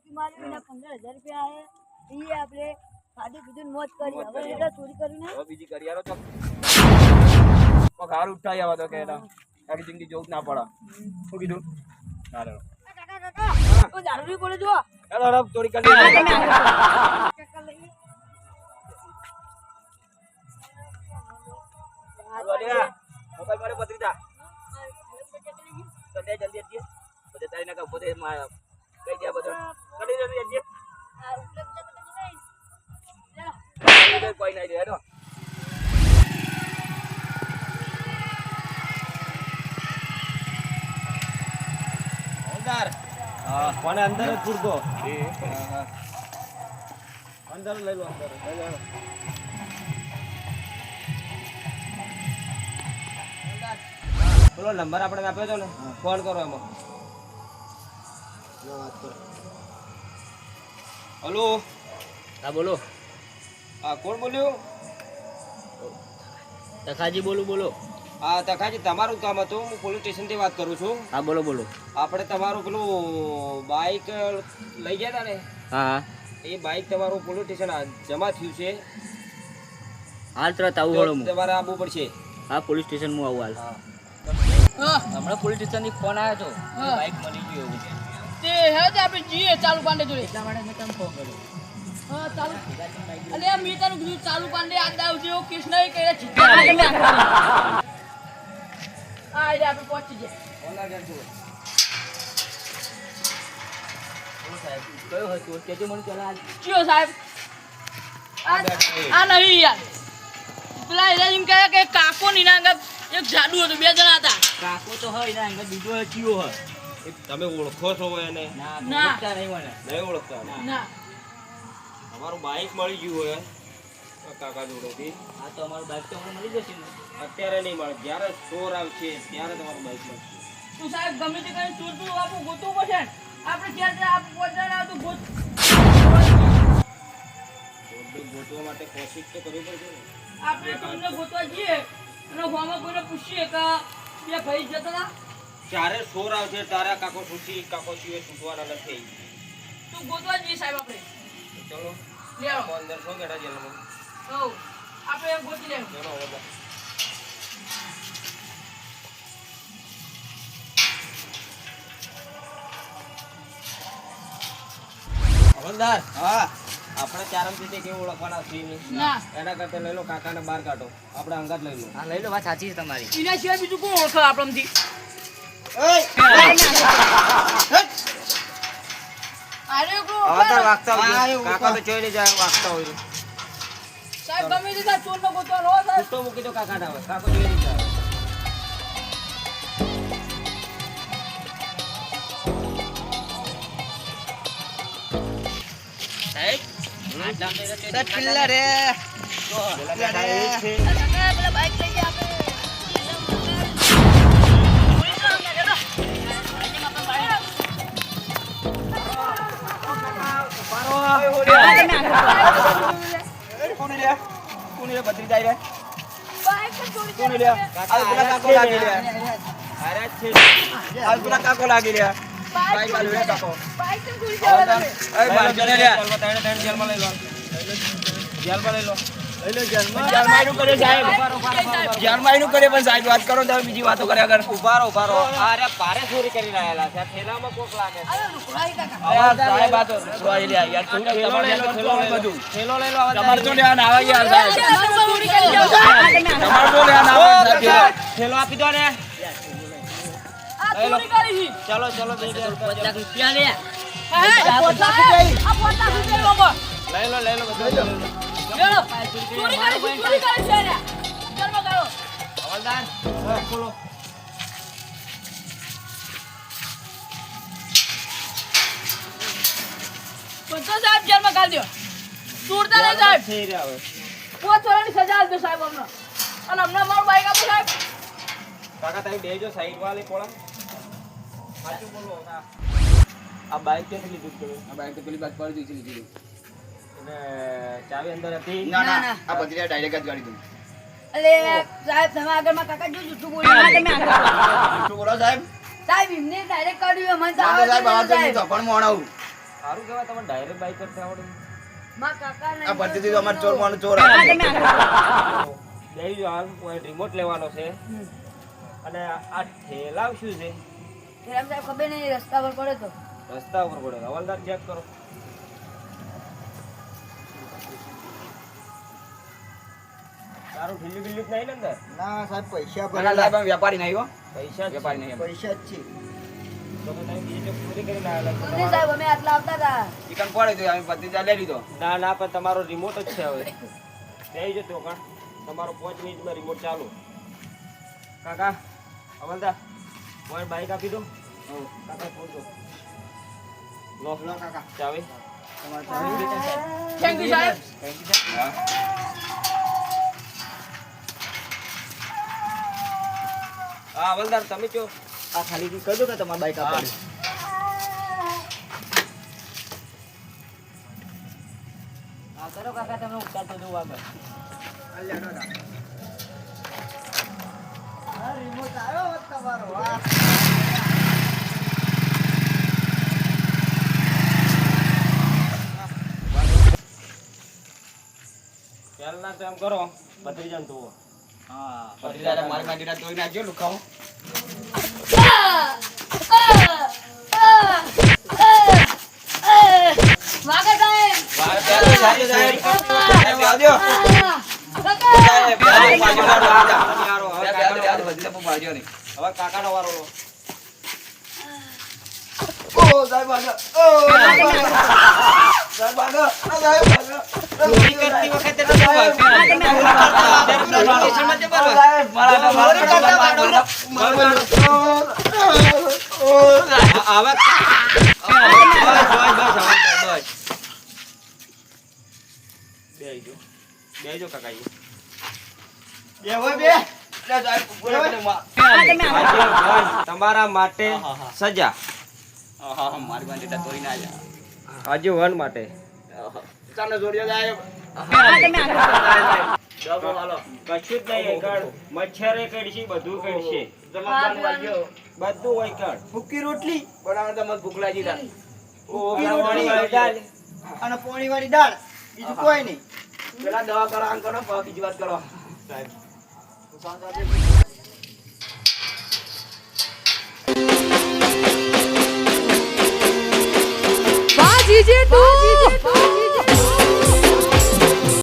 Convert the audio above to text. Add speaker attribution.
Speaker 1: એકી માર્યું એના પંદર હજાર રૂપિયા આવે એ આપણે ખાધું પીધું મોજ કરી હવે એટલે ચોરી કરીને
Speaker 2: હવે બીજી કરી તો. પગાર ઉઠાઈ આવા તો કે એના. આખી જિંદગી જોવું ના પડે. શું કીધું? ના રે
Speaker 1: તો જો
Speaker 2: ચાલો ચોરી કરી મોબાઈલ મારે પતરી જા જલ્દી જલ્દી. બધે તારી નાખા બધે બધું. કોઈ નહીં હેડો. અંદર જ પૂરતો? અંદર લઈ લો અંદર. લઈ લો. પેલો નંબર આપણે આપ્યો હતો ને? ફોન કરો એમાં. હલો.
Speaker 3: હા બોલો.
Speaker 2: હા કોણ બોલ્યું?
Speaker 3: તખાજી બોલું બોલો.
Speaker 2: હા તખાજી તમારું કામ હતું. હું પોલીસ સ્ટેશનથી વાત કરું છું.
Speaker 3: હા બોલો બોલો.
Speaker 2: આપણે તમારું પેલું બાઇક લઈ ગયા હતા ને?
Speaker 3: હા
Speaker 2: એ બાઇક તમારું પોલીસ સ્ટેશન આ જમા થયું છે.
Speaker 3: હાલ તરત આવું હળો
Speaker 2: તમારે આવવું પડશે.
Speaker 3: હા પોલીસ સ્ટેશન હું આવું હાલ.
Speaker 2: હા.
Speaker 3: હમણાં પોલીસ સ્ટેશનથી ફોન આવ્યો હતો
Speaker 4: હા.
Speaker 3: બાઇક મળી ગયું એવું છે.
Speaker 4: તે હે તે આપણે જઈએ ચાલુ પાંડે જોડે.
Speaker 3: એટલા માટે મેં તમને ફોન કર્યો.
Speaker 4: હા ચાલુ. અલે આ મેં તારું કીધું ચાલુ પાંડે આડા આવજે એવો કેસ નહીં કર્યા જીત્યા આ રે આપણે પહોંચી ગયા.
Speaker 3: કયો હતો? કેજો મને પેલા
Speaker 4: કયો સાહેબ? આ નહીં યાર. પેલા એના એમ કહે કે કાકો નીના આગળ એક જાડુ હતું બે જણા હતા.
Speaker 3: કાકો તો હોય ના એમ બીજો ચિયો હોય.
Speaker 2: તમે ઓળખો છો એને?
Speaker 3: ના.
Speaker 4: ના.
Speaker 3: ઓળખતા નહીં
Speaker 2: ઓળખતા? અમારું બાઈક મળી ગયું હોય. કાકા જોડેથી.
Speaker 3: હા તો અમારું બાઈક તો મળી જશે ને.
Speaker 2: અત્યારે નહીં મળે. જ્યારે ચોર આવશે ત્યારે તમારું બાઈક મળશે.
Speaker 4: તું સાહેબ ગમે તે કરીને ચોર તું આપણું ગોતવું પડશે આપણે ક્યાં આપણે પોતાને આ તો ગોત
Speaker 2: ગોતવા માટે કોશિશ તો કરવી પડશે ને.
Speaker 4: આપણે તમને ગોતવા જઈએ. અને ફોર્મમાં કોઈને પૂછીએ કે બે ભાઈ જતા હતા.
Speaker 2: જ્યારે સોર આવશે ત્યારે કાકો છૂટી કાકો સિવાય છૂટવાના નથી.
Speaker 4: તું ગોતવા જઈએ સાહેબ આપણે.
Speaker 2: ચલો
Speaker 4: લે આવો.
Speaker 2: અંદર છો બેઠા જેલમાં
Speaker 4: હઉ. આપણે એમ ગોતી લેવું.
Speaker 2: ચલો બસ. હવલદાર હા. આપણે ચારમથી કેવું ઓળખવાના છીએ
Speaker 4: ના.
Speaker 2: એના કરતા લઈ લો કાકાને બહાર કાઢો. આપણે અંગાત લઈ લો.
Speaker 3: હા લઈ લો વાત સાચી છે તમારી.
Speaker 4: એના સિવાય બીજું કોણ ઓળખે આપણથી?
Speaker 2: કાકા તો જોઈ જાય વાગતા હોય
Speaker 4: સાહેબ ગમે તે થાય, ચોરને ગોતવાનો હો સાહેબ
Speaker 2: છૂટો મૂકી દો કાકા ના કાકો જોઈ નહીં
Speaker 3: સાહેબ આટલા અંદર તો
Speaker 2: પેલા જણે રે તાણે તાણે જેલમાં લઈ લો જેલમાં લઈ લો એનું કરે કરે પણ સાહેબ વાત કરો તમે બીજી વાતો કર્યા કર. ઉભારો ઉભારો. અરે પારે ચોરી કરી રહેલા છે. થેલામાં કોક લાગે સાહેબ આ તો રોઈ લે યાર તું થેલો લઈ બધું. થેલો લઈ લો તમારે તો લેવા આવે યાર સાહેબ.
Speaker 4: કરી.
Speaker 2: તમારે તો લેવા આવે સાહેબ. થેલો આપી દો ને.
Speaker 4: આ ચોરી કરી છે.
Speaker 2: ચલો ચલો
Speaker 3: પચાસ રૂપિયા લે.
Speaker 2: લઈ લો લઈ લો બધું.
Speaker 4: ચોરી કરી છે, ચોરી કરી છે એને. જેલમાં ગાળો.
Speaker 2: હવલદાર ખોલો
Speaker 4: બધો સાહેબ જેલમાં ગાળ દ્યો. ચોરતા નહીં સાહેબ.
Speaker 2: થઈ રહ્યા હવે
Speaker 4: પાંચ વર્ષની સજા આપજો સાહેબ અમને. અને હમણાં મારું બાઈક આપો સાહેબ.
Speaker 2: કાકા તમે બેજો સાઈડ વાળે પોળા સાચું બોલો આ બાઈક ક્યાંથી લીધું
Speaker 5: આ બાઈક તો પેલી પર જોઈશે લીધી
Speaker 2: અને ચાવી અંદર હતી.
Speaker 5: ના
Speaker 1: ના,
Speaker 5: ના
Speaker 1: ના.
Speaker 5: આ બદરીયા ડાયરેક્ટ જ ગાડી દઉં.
Speaker 1: અલે સાહેબ તમે આગળમાં કાકા જો જૂઠું બોલ્યા તમે આગળ
Speaker 5: બોલો સાહેબ?
Speaker 1: સાહેબ એમને ડાયરેક્ટ કાઢ્યું મને તો
Speaker 5: ના તો
Speaker 1: આવડતું
Speaker 5: સાહેબ આ તો હું
Speaker 1: સાહેબ.
Speaker 5: ધપણ મોણ આવું.
Speaker 2: સારું કહેવાય તમે ડાયરેક્ટ બાઈક કરતા આવડે.
Speaker 1: મારા કાકાને
Speaker 5: આ ભરતીથી તો અમાર ચોર માનું ચોર આ
Speaker 1: તમે આગળ.
Speaker 2: જઈ હાલ કોઈ રિમોટ લેવાનો છે. અને આ ઠેલાવ શું છે?
Speaker 1: ઠેલાવ સાહેબ ખબર નહીં રસ્તા પર પડે તો.
Speaker 2: રસ્તા ઉપર પડે હવાલદાર ચેક કરો. તારું ઢીલી બિલ્લી નહીં ને અંદર?
Speaker 6: ના સાહેબ પૈસા
Speaker 5: ના, સાહેબ, વેપારી નહીં હો.
Speaker 2: પૈસા
Speaker 5: વેપારી નહીં
Speaker 6: પૈસા જ છે.
Speaker 2: તો તો તમે બીજી જોબ પૂરી કરીને આવેલા છો.
Speaker 1: નહીં સાહેબ અમે આટલા આવતા હતા.
Speaker 5: ચિકન પડે તો અમે ભત્રીજા લઈ લીધો.
Speaker 2: ના ના પણ તમારો રિમોટ જ છે હવે. બેસી જતો તમારો પાંચ મિનિટમાં રિમોટ ચાલુ. કાકા અમલદા કોઈ બાઈક આપી દો. કાકા ફોન દો. લો લો કાકા. ચાવી.
Speaker 4: થેન્ક યુ સાહેબ.
Speaker 2: હા વલદાર તમે ચો
Speaker 6: આ ખાલી કહી દો કે તમારા બાઈક આપવાની.
Speaker 3: હા કરો કાકા તમે ઉતારતો જવું આગળ.
Speaker 6: રિમોટ આવ્યો તમારો. વાહ.
Speaker 2: પહેલા તો એમ કરો બત્રી જાન કાકાનો વારો
Speaker 5: ઓ, સાહેબ. ઓ, આગળ.
Speaker 2: ચોરી કરતી વખતે તો શું હોય?
Speaker 5: બે હોય, બે.
Speaker 2: તમારા માટે સજા
Speaker 5: આહા, મારી બાજુના તોડી નાખ્યા.
Speaker 2: આજે વન માટે
Speaker 5: ચાલો, જોડ્યો. હાલો.
Speaker 2: કશું જ નહીં કણ મચ્છરે કરશે બધું
Speaker 5: કરશે.
Speaker 2: બધું હોય કણ
Speaker 6: ભૂકી રોટલી?
Speaker 5: બનાવવા તો મને ભૂખ લાગી તા.
Speaker 2: ઓ
Speaker 6: રોટલી
Speaker 2: દાળ.
Speaker 6: અને પોણી વાળી દાળ. બીજું કોઈ નહીં.
Speaker 5: પેલા દવા કરો આમ કરો બીજી વાત કરો.
Speaker 7: સાહેબ જીજે તું.